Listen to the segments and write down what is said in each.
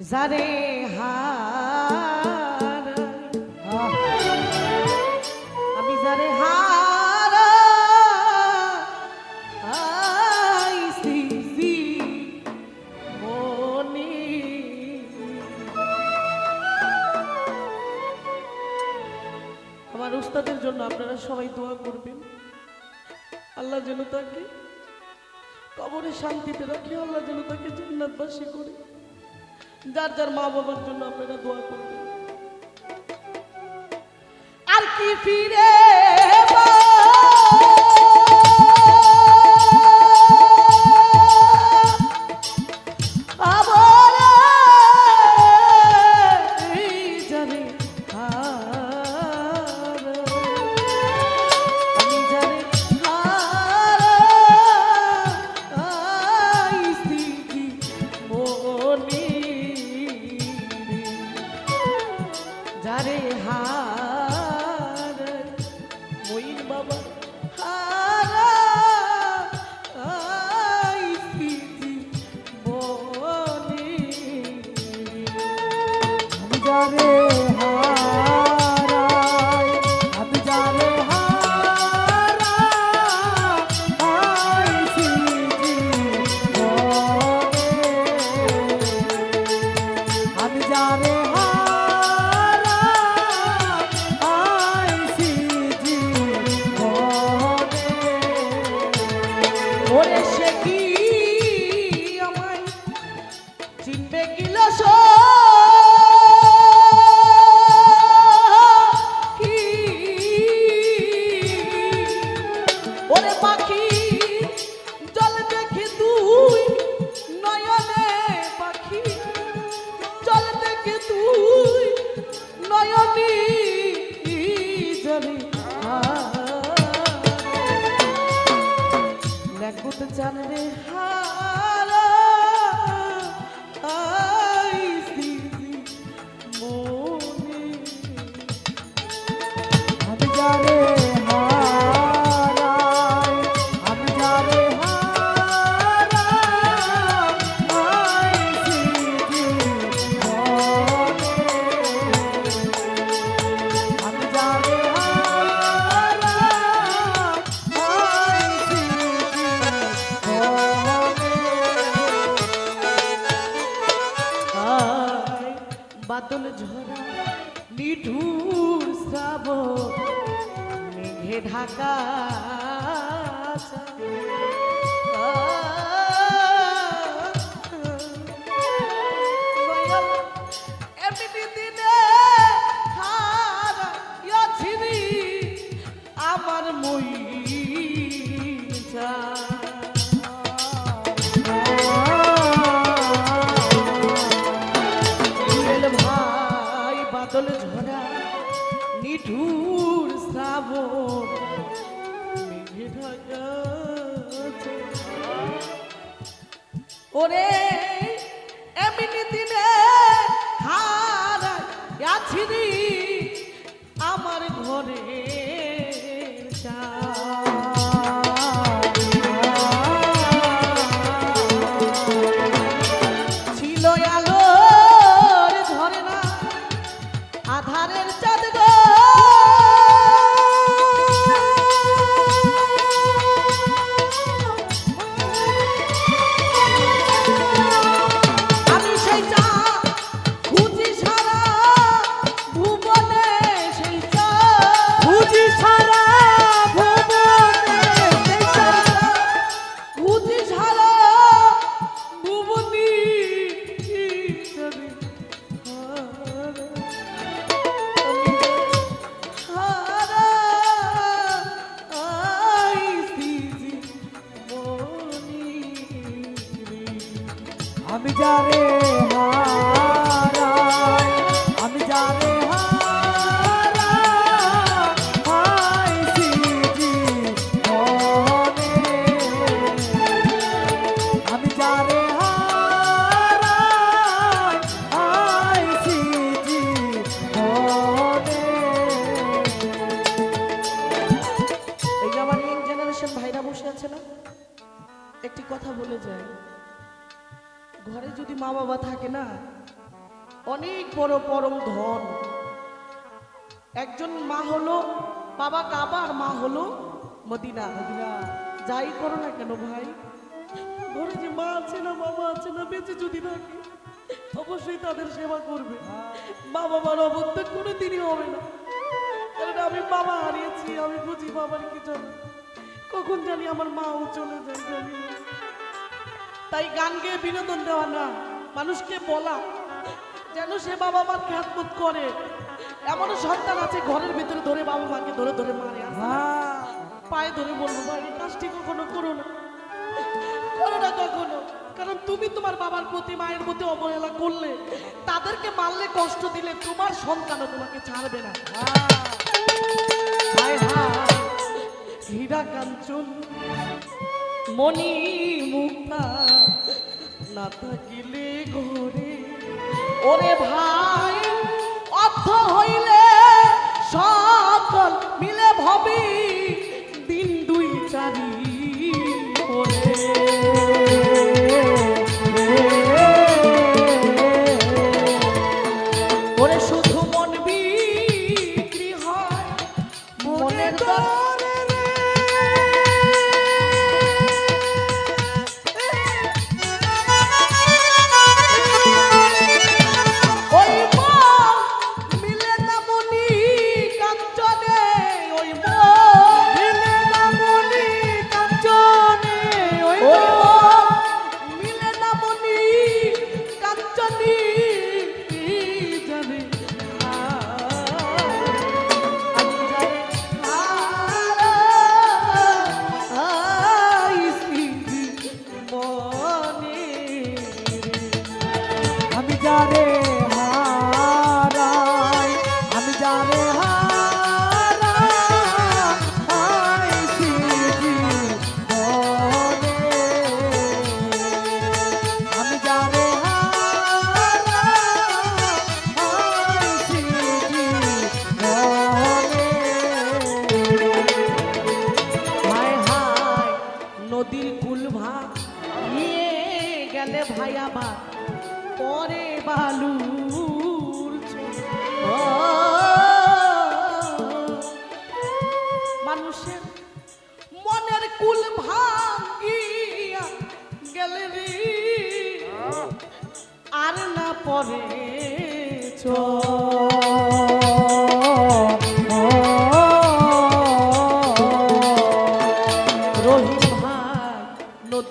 যারে হার আমি যারে হার আমার উস্তাদের জন্য আপনারা সবাই দোয়া করবেন। আল্লাহ যেন তাকে কবরে শান্তিতে রাখে, আল্লাহ যেন তাকে জান্নাতবাসী করে। যার যার মা বাবার জন্য আপনারা দোয়া করবেন। আর কি ফিরে যারে ঢাকা ওরে এমনি দিনে হারাই আছি একটি কথা বলে যাই ঘরে যদি মা বাবা থাকে না, অনেক বড় পরম ধন। একজন মা হলো বাবা কাবা আর মা হলো মদিনা। মদিনা, যাই করো না কেন ভাই? ঘরে যে মা আছে না বাবা আছে না, বেঁচে যদি থাকে, অবশ্যই তাদের সেবা করবে। মা বাবার অবত্যাগ কোনো দিনই হবে না। কারণ আমি বাবা হারিয়েছি, আমি বুঝি বাবার কি জন্য। কখন জানি আমার মাও চলে যায় তাই গান গেয়ে বিনোদন দেওয়া না, মানুষকে বলা, যেন সে বাবা মার খ্যাতবোধ করে। এমনও সন্তান আছে ঘরের ভিতরে ধরে বাবা মাকে ধরে ধরে মারে পায়ে ধরে বলব, ভাই কাজটি কখনো করো না। করো না কখনো। কারণ তুমি তোমার বাবার প্রতি, মায়ের প্রতি অবহেলা করলে, তাদেরকে মারলে কষ্ট দিলে তোমার সন্তানও তোমাকে ছাড়বে না। হায়। হীরা কাঞ্চন মণি মুক্তা না থাকিলে ঘরে। ওরে ভাই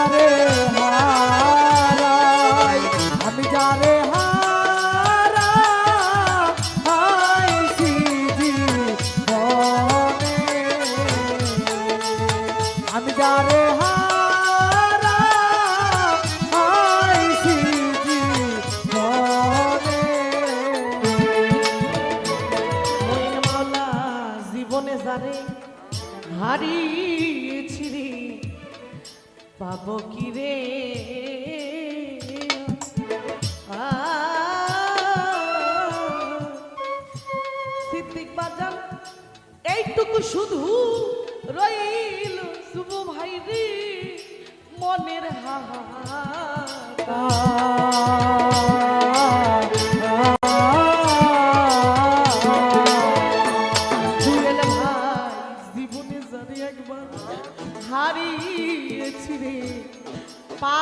আমি পাব কি রে? সিদ্দিক বাজান এইটুকু শুধু রইল শুভ ভাই রে মনের হাহাকার।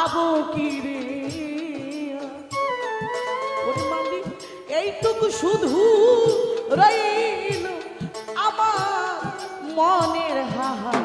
পাবো কি রে? এইটুকু শুধু রইল আমার মনের হাহা